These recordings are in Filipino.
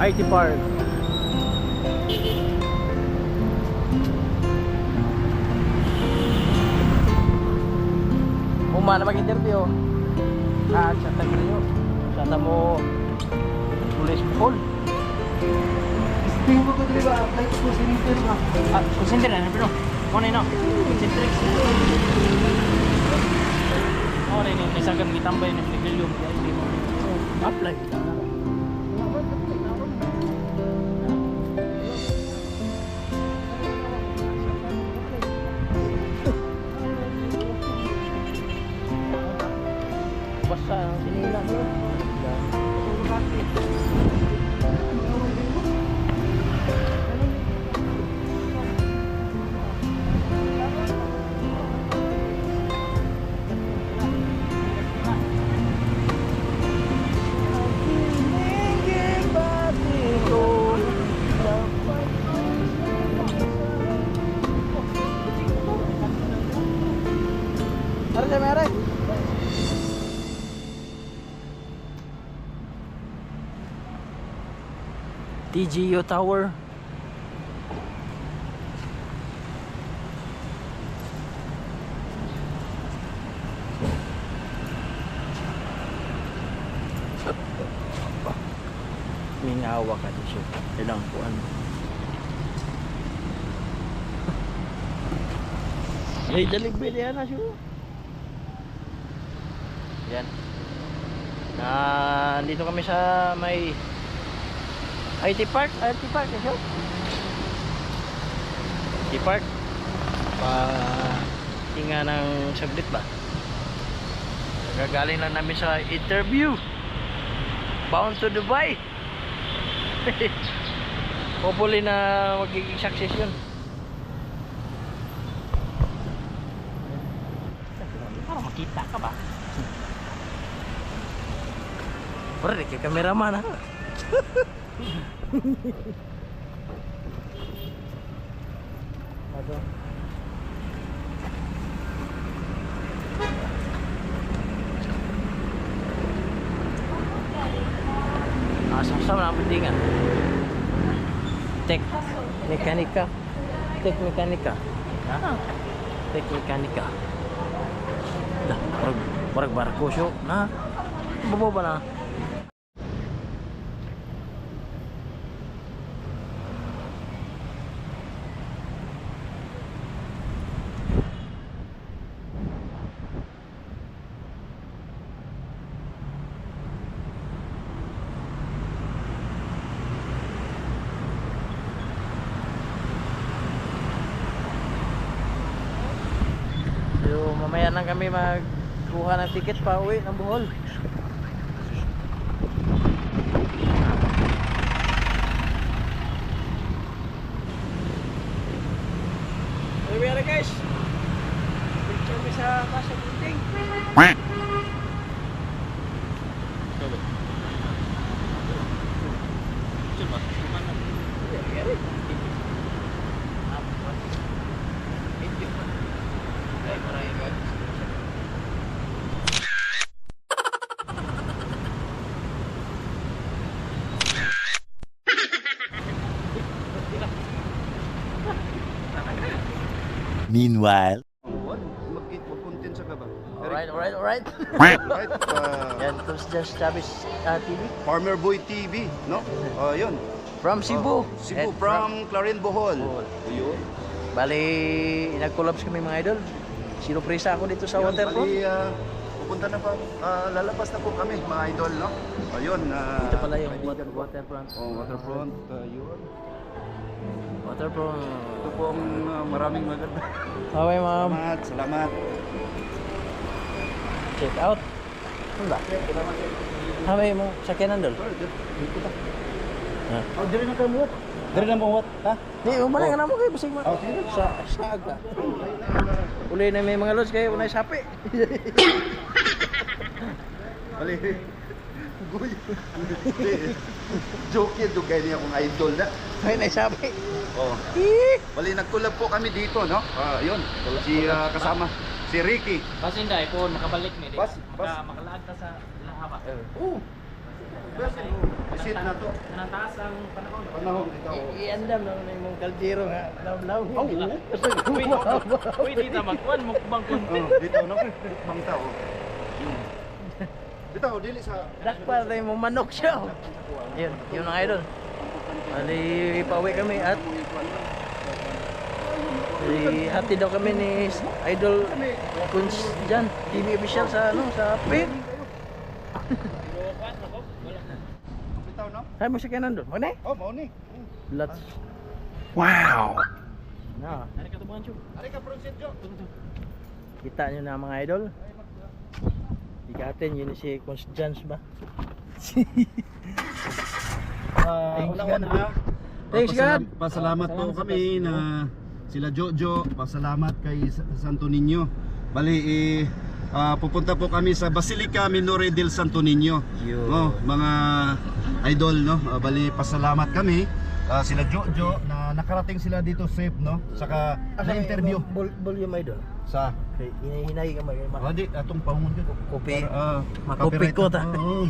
IT Park. Uma na mag-interview. Ah, sa tayo. Sa tamo police call. Tingin mo ko dili ba apply ko sa center ba? Ah, kusindir na pero. Ano ino? Kusindir. Oh, rin yung isang kang gitambay ng Miguelium. Apply. TGO Tower. Mingawa ka di siya. Ilang kuan. Ay, daligbi niya na siya. Yan. Na dito kami sa may IT Park, IT Park eh, siya. IT Park. Pa tinga ng saglit ba? Nagagaling lang namin sa interview. Bound to Dubai. Hopefully na magiging success yun. Para makita ka ba? Pare, kay cameraman ha. Ada. Ah, Asam-asam lah penting kan. Tek mekanika. Tek mekanika. Tek mekanika. Dah, barak barak kosyo. Nah, bobo ba lah. Mamaya lang kami magkuha ng ticket pa uwi ng Bohol. Na guys. Picture kami sa Pasig Building. Meanwhile. Alright, alright, alright. Right. uh, Yan, ito si Just Chavez uh, TV. Farmer Boy TV, no? Oh, yun. From Cebu. Oh, Cebu And from Clarin Bohol. Bohol. Yun. Bali, nag-collabs kami mga idol. Sinupresa ako dito sa Yun, waterfront. bali, ah, pupunta na pa. ah, lalabas na po kami, mga idol, no? Ayun. ah, Dito pala yung water, waterfront. Oh, waterfront. ah, yun. Waterfront. Ito po ang ah, maraming maganda. Okay, ma'am. Salamat, salamat. Check out. Ano ba? Hamay mo, sakyanan doon. Oh, diri na kayo muwat. Diri na muwat, ha? Di, umala ka na mo kayo. Basig mo. Oh. Sa, sa aga. Uli na may mga lods kayo. Unay sapi. Bali. Guy. Joke yun, joke kayo niya akong idol na. Ay, nay sapi. Oh. Eh! Bali, nagkulab po kami dito, no? Ah, yun. Si ah, kasama, si Ricky. Basin dai po nakabalik ni. Bas- bas- Maka, makalaag ta sa lahaba. Oh. Visit na to. Nataas ang panahon. Panahon ikaw. Iandam na na yung kaldero nga. Law-law. Oh, oo. Uy, dito magkuhan, mukbang kun. Oh, dito no. Bang tao. Dito dili sa Dakpa tayo mo manok siya. Yun, yun ang idol. Bali, pauwi kami at Bali, hati daw kami ni Idol Kunz dyan. TV official sa ano, sa PIN. bitaw no. Ay mo siya kanan doon. Eh? Oh, mao ni. Lots. Wow. Na. Ano ka siya? Ari ka. Kita nyo na mga idol. Ikatin, yun si Jans ba? Ah, Thanks. God. ah, Thanks, God. Pasalamat po kami na sila Jojo, pasalamat kay Sa- Santo Niño. Bali eh, ah, pupunta po kami sa Basilica Minore del Santo Niño. Yun. Oh, mga idol no. Ah, bali pasalamat kami ah, sila Jojo na nakarating sila dito safe no. Saka na interview Vol- volume idol. sa Okay, hinahinay ka mag Ah, di atong pangungon dito. Kopi. Ah, Makopi ko ta. Oo.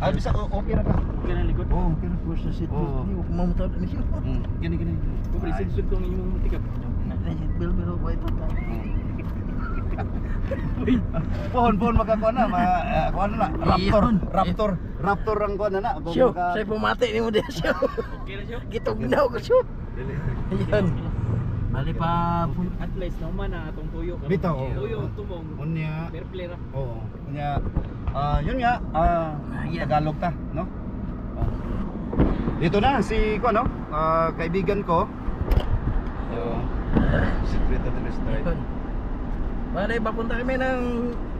Ah, bisa okay ra ka. Okay na likod. Oh, okay ra. Push na sit. Oo. Hindi ko mamutawad na siya. Gini gini. Kumpre, sinsud kong inyong mutikap. Bil bil ko ito. Pohon pohon makakuha na, ma uh, kuha na na. Raptor, raptor, raptor ang kuha na na. Siyo, say pumati ni mo din siyo. Okay na siyo. Gitugnaw ko siyo. Dili. Yan. Bali pa At least naman na atong tuyo. Bitaw. oh. Tuyo tumong. Unya. Fair play ra. Oo. Unya. Ah, yun nga, ah Ayan. Tagalog ta, no? Oh. Dito na si ko no, ah, kaibigan ko. Yung Secret Administrator. Yun. Bali papunta kami ng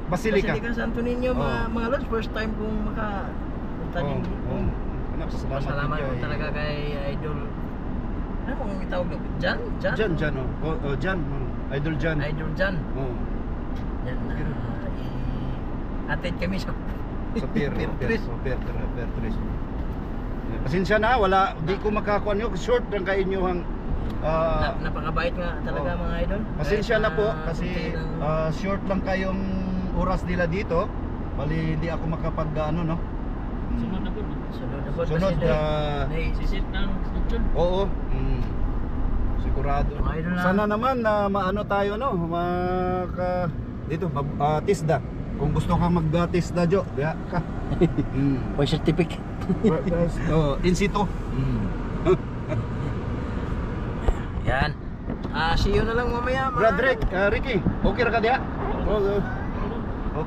Basilica. Basilica Santo Niño mga Oo. mga lods first time kong maka Oo. dito. oo. Ano, Salamat, Salamat kay- talaga kay Idol. Ano kung itawag na? Jan? Jan? Jan, Jan, oh. Oh, oh, Jan, oh. Idol Jan. Idol Jan. Oh. Yan na. i-attend kami sa Sa pier, Pier pier, oh, pier, pier, pier tres. Eh, Pasensya na, wala, di ko makakuha nyo, short lang kayo nyo ang, ah, Na, napakabait nga talaga Oo. mga idol. pasensya na po, na kasi ah, short lang kayong oras nila dito, bali hindi ako makapag, ano, no? Sunod na po. sunod na po. Sunod, dahil- Sisit ng studio. oo, mm, sigurado. Na- Sana naman na maano tayo, no, maka, dito, mag, ah, tisda. Kung gusto kang mag-tisda, Jo, diya ka. mm. May certificate. oh, in situ. Yan. Ah, see you na lang mamaya. mga Brad Rick, ah, Ricky, okay ra ka diya? Oo.